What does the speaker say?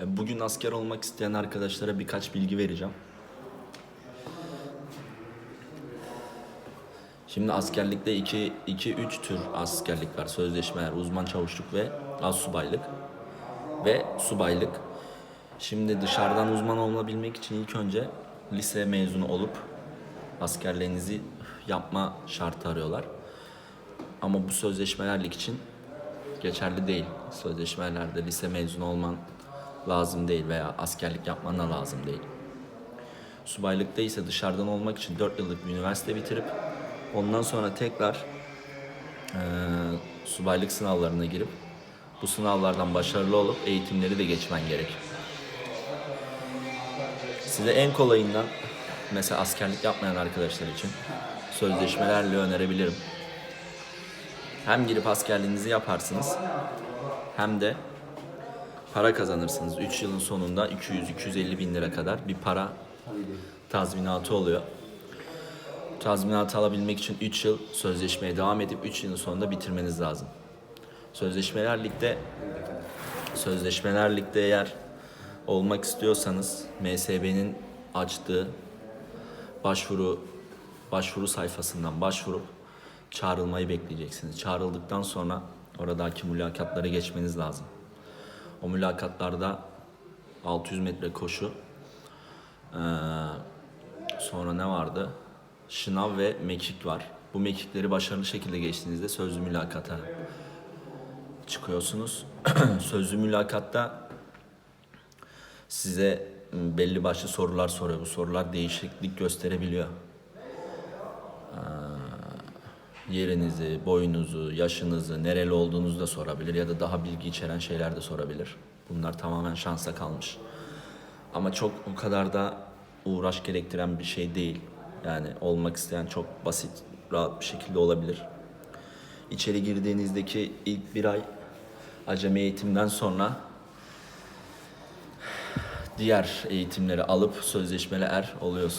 E, Bugün asker olmak isteyen arkadaşlara birkaç bilgi vereceğim. Şimdi askerlikte 2 2 3 tür askerlik var. Sözleşmeler, uzman çavuşluk ve az subaylık ve subaylık. Şimdi dışarıdan uzman olabilmek için ilk önce lise mezunu olup askerliğinizi yapma şartı arıyorlar. Ama bu sözleşmelerlik için geçerli değil. Sözleşmelerde lise mezunu olman lazım değil veya askerlik yapman da lazım değil. Subaylıkta ise dışarıdan olmak için 4 yıllık bir üniversite bitirip ondan sonra tekrar eee, subaylık sınavlarına girip bu sınavlardan başarılı olup eğitimleri de geçmen gerek. Size en kolayından mesela askerlik yapmayan arkadaşlar için sözleşmelerle önerebilirim. Hem girip askerliğinizi yaparsınız hem de para kazanırsınız. 3 yılın sonunda 200-250 bin lira kadar bir para tazminatı oluyor. Tazminatı alabilmek için 3 yıl sözleşmeye devam edip 3 yılın sonunda bitirmeniz lazım. Sözleşmeler ligde Sözleşmeler ligde eğer olmak istiyorsanız MSB'nin açtığı başvuru başvuru sayfasından başvurup çağrılmayı bekleyeceksiniz. Çağrıldıktan sonra oradaki mülakatlara geçmeniz lazım. O mülakatlarda 600 metre koşu, ee, sonra ne vardı? Şınav ve mekik var. Bu mekikleri başarılı şekilde geçtiğinizde sözlü mülakata çıkıyorsunuz. sözlü mülakatta size m, belli başlı sorular soruyor. Bu sorular değişiklik gösterebiliyor. Ee, yerinizi, boyunuzu, yaşınızı, nereli olduğunuzu da sorabilir ya da daha bilgi içeren şeyler de sorabilir. Bunlar tamamen şansa kalmış. Ama çok o kadar da uğraş gerektiren bir şey değil. Yani olmak isteyen çok basit, rahat bir şekilde olabilir. İçeri girdiğinizdeki ilk bir ay acemi eğitimden sonra diğer eğitimleri alıp sözleşmeli er oluyorsunuz.